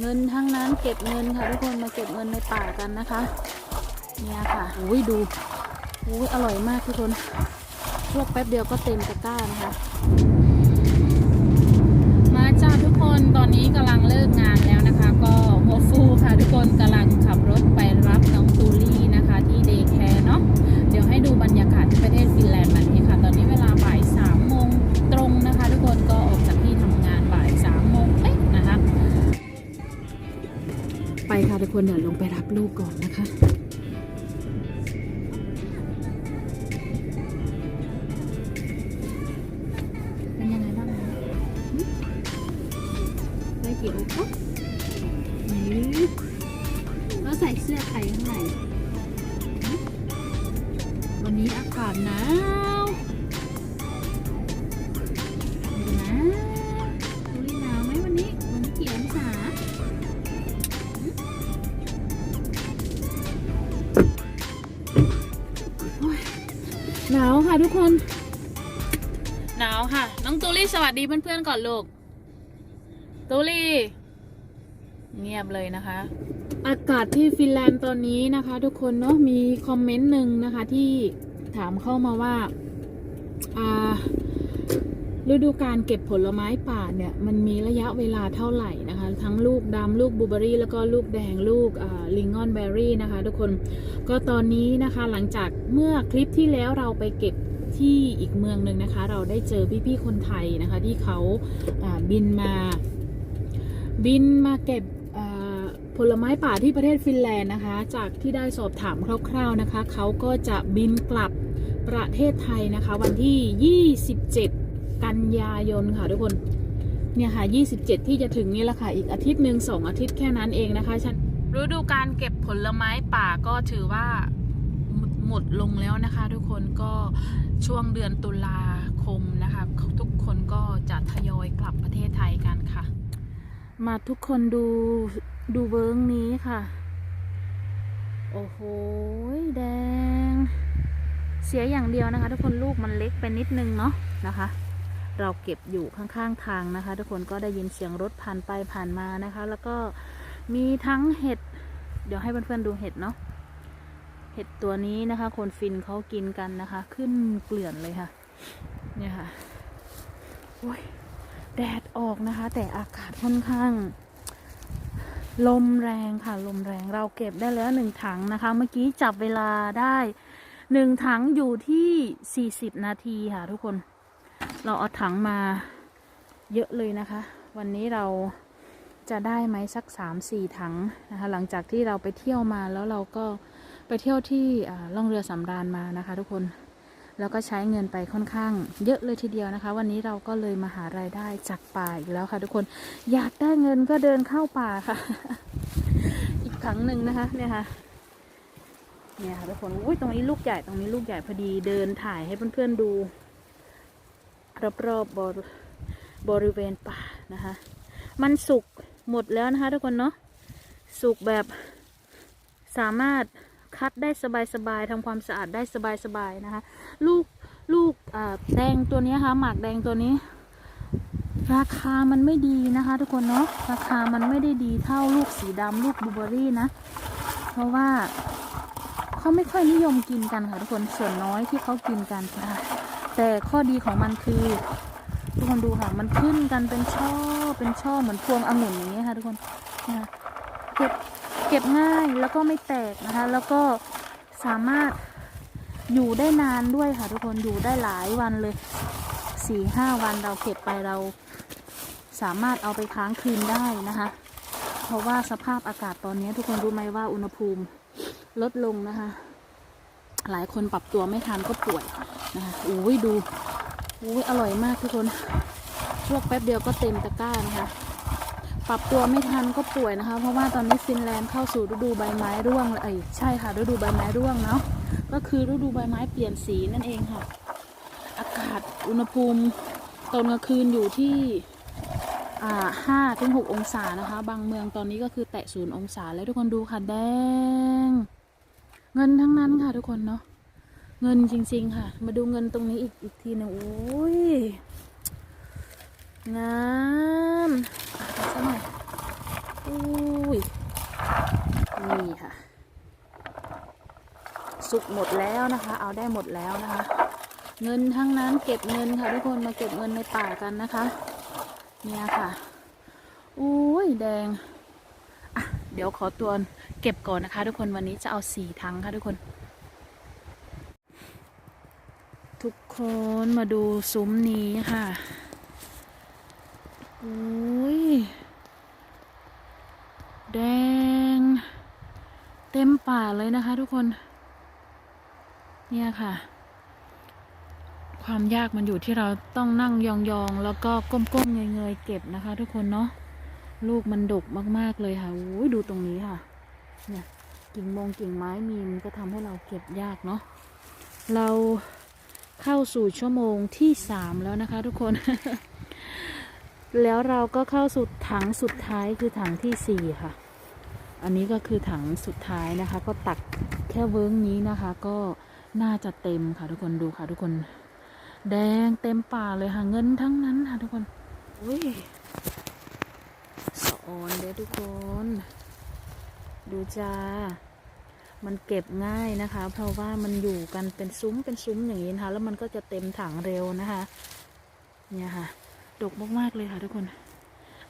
เงินทั้งนั้นเก็บเงินค่ะทุกคนมาเก็บเงินในป่ากันนะคะ เนี่ยค่ะอุ้ยดูอุ้ยอร่อยมากทุกคนลวกแป๊บเดียวก็เต็มตะกร้านะคะ ค่ะทุกคนเดี๋ยวลงไปรับลูกก่อนนะคะเป็นยังไงบ้างได้กี่ลูกคะนี่แล้วใส่เสื้อใครข้างในวันนี้อากาศหนาว ทุกคน หนาวค่ะ น้องตูลี่สวัสดีเพื่อนๆก่อนลูก ตูลี่ เงียบเลยนะคะ อากาศที่ฟินแลนด์ตอนนี้นะคะ ทุกคนเนาะมีคอมเมนต์หนึ่งนะคะที่ถามเข้ามาว่าอ่าฤดูการเก็บผลไม้ป่าเนี่ยมันมีระยะเวลาเท่าไหร่นะคะ ทั้งลูกดำลูกบลูเบอรี่ แล้วก็ลูกแดงลูกอ่าลิงออนเบอรี่นะคะ ทุกคนก็ตอนนี้นะคะหลังจากเมื่อคลิปที่แล้วเราไปเก็บ ที่อีกเมืองหนึ่งนะคะ เราได้เจอพี่ๆคนไทยนะคะ ที่เขาบินมาบินมาเก็บผลไม้ป่าที่ประเทศฟินแลนด์นะคะ จากที่ได้สอบถามคร่าวๆนะคะ เขาก็จะบินกลับประเทศไทยนะคะ วันที่ 27 กันยายนค่ะทุกคนเนี่ยค่ะ 27 ที่จะถึงนี่แหละค่ะ อีกอาทิตย์หนึ่งสองอาทิตย์แค่นั้นเองนะคะฉันฤดูการเก็บผลไม้ป่าก็ถือว่าหมดลงแล้วนะคะ ทุกคนก็ ช่วงเดือนตุลาคมนะคะทุกคนก็จะทยอยกลับประเทศไทยกันค่ะ มาทุกคนดูดูเวิร์งนี้ค่ะ โอ้โหแดง เสียอย่างเดียวนะคะ ทุกคนลูกมันเล็กไปนิดนึงเนาะนะคะ เราเก็บอยู่ข้างๆทางนะคะ ทุกคนก็ได้ยินเสียงรถผ่านไปผ่านมานะคะ แล้วก็มีทั้งเห็ด เดี๋ยวให้เพื่อนๆดูเห็ดเนาะ เห็ดตัวนี้นะคะ คนฟินเขากินกันนะคะ ขึ้นเกลื่อนเลยค่ะ เนี่ยค่ะโอ้ยแดดออกนะคะ แต่อากาศค่อนข้าง ลมแรงค่ะ ลมแรงเราเก็บได้แล้วหนึ่งถังนะคะ เมื่อกี้จับเวลาได้หนึ่งถังอยู่ที่สี่สิบนาทีค่ะทุกคน เราเอาถังมาเยอะเลยนะคะ วันนี้เราจะได้ไหมสักสามสี่ถังนะคะ หลังจากที่เราไปเที่ยวมาแล้วเราก็ ไปเที่ยวที่ล่องเรือสำราญมานะคะ ทุกคน แล้วก็ใช้เงินไปค่อนข้างเยอะเลยทีเดียวนะคะ วันนี้เราก็เลยมาหารายได้จากป่าอีกแล้วค่ะ ทุกคน อยากได้เงินก็เดินเข้าป่าค่ะ อีกครั้งหนึ่งนะคะ เนี่ยค่ะ เนี่ยค่ะทุกคน อุ้ยตรงนี้ลูกใหญ่ ตรงนี้ลูกใหญ่พอดี เดินถ่ายให้เพื่อนๆดูรอบๆบบบริเวณป่านะคะ มันสุกหมดแล้วนะคะ ทุกคนเนาะสุกแบบสามารถ คัดได้สบายๆทำความสะอาดได้สบายๆนะคะ ลูกลูกแดงตัวนี้ค่ะหมากแดงตัวนี้ ราคามันไม่ดีนะคะ ทุกคนเนาะราคามันไม่ได้ดีเท่าลูกสีดำลูกบูเบอรี่นะ เพราะว่าเขาไม่ค่อยนิยมกินกันค่ะทุกคนส่วนน้อยที่เขากินกันนะคะแต่ข้อดีของมันคือ ทุกคนดูค่ะมันขึ้นกันเป็นช่อเป็นช่อเหมือนพวงองุ่นอย่างนี้ยค่ะทุกคนนะคะเก็บ เก็บง่ายแล้วก็ไม่แตกนะคะ แล้วก็สามารถอยู่ได้นานด้วยค่ะทุกคนอยู่ได้หลายวันเลยสี่ห้าวันเราเก็บไปเราสามารถเอาไปค้างคืนได้นะคะ เพราะว่าสภาพอากาศตอนนี้ทุกคนรู้ไหมว่าอุณหภูมิลดลงนะคะ หลายคนปรับตัวไม่ทันก็ป่วยนะคะอุ้ยดูอุ้ยอร่อยมากทุกคนลวกแป๊บเดียวก็เต็มตะกร้านะคะ ปรับตัวไม่ทันก็ป่วยนะคะ เพราะว่าตอนนี้ฟินแลนด์เข้าสู่ฤดูใบไม้ร่วงเอ้ยใช่ค่ะฤดูใบไม้ร่วงเนาะก็คือฤดูใบไม้เปลี่ยนสีนั่นเองค่ะ อากาศอุณหภูมิตอนกลางคืนอยู่ที่ห้าถึงหกองศานะคะ บางเมืองตอนนี้ก็คือแตะศูนย์องศาแล้วทุกคนดูค่ะแดง เงินทั้งนั้นค่ะทุกคนเนาะเงินจริง ๆ ค่ะ มาดูเงินตรงนี้อีกอีกทีหนึงโอ้ยงามอะสักหน่อยโอ้ อุ้ย นี่ค่ะ สุกหมดแล้วนะคะ เอาได้หมดแล้วนะคะ เงินทั้งนั้นเก็บเงินค่ะทุกคนมาเก็บเงินในป่ากันนะคะ เนี่ยค่ะอุ้ยแดงอะเดี๋ยวขอตัวเก็บก่อนนะคะ ทุกคนวันนี้จะเอาสี่ถังค่ะทุกคน ทุกคนมาดูซุ้มนี้ค่ะอุ้ยแดง เต็มป่าเลยนะคะทุกคน เนี่ยค่ะ ความยากมันอยู่ที่เราต้องนั่งยองๆ แล้วก็ก้มๆเงยๆเก็บนะคะ ทุกคนเนาะลูกมันดกมากๆเลยค่ะอุ้ยดูตรงนี้ค่ะ เนี่ยกิ่งมงกิ่งไม้มีมันก็ทำให้เราเก็บยากเนาะเราเข้าสู่ชั่วโมงที่สามแล้วนะคะ ทุกคน แล้วเราก็เข้าสู่ถังสุดท้ายคือถังที่สี่ค่ะ อันนี้ก็คือถังสุดท้ายนะคะ ก็ตักแค่เวิ้งนี้นะคะ ก็ น่าจะเต็มค่ะทุกคนดูค่ะทุกคน แดงเต็มป่าเลยค่ะเงินทั้งนั้นค่ะทุกคนอุ้ยสะออนเด้อทุกคน ดูจ้ามันเก็บง่ายนะคะ เพราะว่ามันอยู่กันเป็นซุ้มเป็นซุ้มอย่างนี้นะคะ แล้วมันก็จะเต็มถังเร็วนะคะ เนี่ยค่ะ ดกมากๆเลยค่ะทุกคน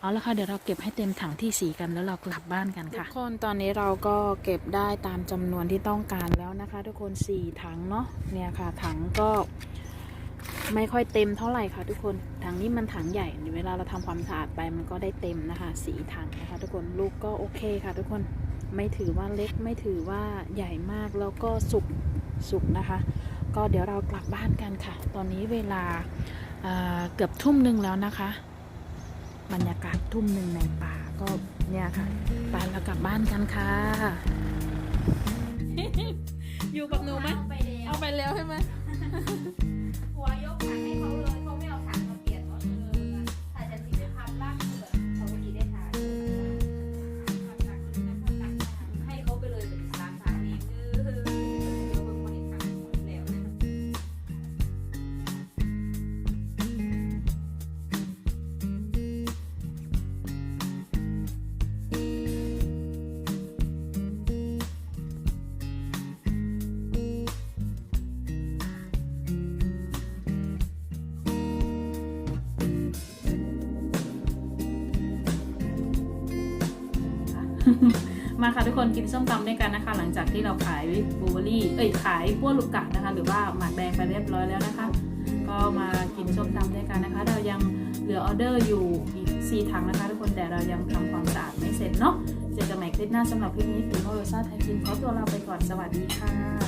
เอาละค่ะเดี๋ยวเราเก็บให้เต็มถังที่สีกันแล้วเรากลับบ้านกันค่ะทุกคนตอนนี้เราก็เก็บได้ตามจำนวนที่ต้องการแล้วนะคะ ทุกคนสี่ถังเนาะเนี่ยค่ะถังก็ไม่ค่อยเต็มเท่าไหร่ค่ะทุกคนถังนี้มันถังใหญ่เวลาเราทำความสะอาดไปมันก็ได้เต็มนะคะสีถังนะคะ ทุกคนลูกก็โอเคค่ะ ทุกคนไม่ถือว่าเล็กไม่ถือว่าใหญ่มากแล้วก็สุกสุกนะคะ ก็เดี๋ยวเรากลับบ้านกันค่ะ ตอนนี้เวลาเอ่อเกือบทุ่มหนึ่งแล้วนะคะ บรรยากาศทุ่มหนึ่งในป่าก็เนี่ยค่ะไปเรากลับบ้านกันค่ะ อยู่กับหนูไหมเอาไปแล้วเอาไปแล้วใช่ไหมหัวยกถังให้เขา มาค่ะทุกคนกินส้มตำด้วยกันนะคะ หลังจากที่เราขายบลูเบอรี่เอ้ยขายพวกลูกกะนะคะ หรือว่าหมากแดงไปเรียบร้อยแล้วนะคะ ก็มากินส้มตำด้วยกันนะคะ เรายังเหลือออเดอร์อยู่อีก4ถังนะคะ ทุกคนแต่เรายังทำความสะอาดไม่เสร็จเนาะเจอกันใหม่คลิปหน้าสำหรับคลิปนี้ถึงโอโรซ่าไทยฟินขอตัวลาไปก่อนสวัสดีค่ะ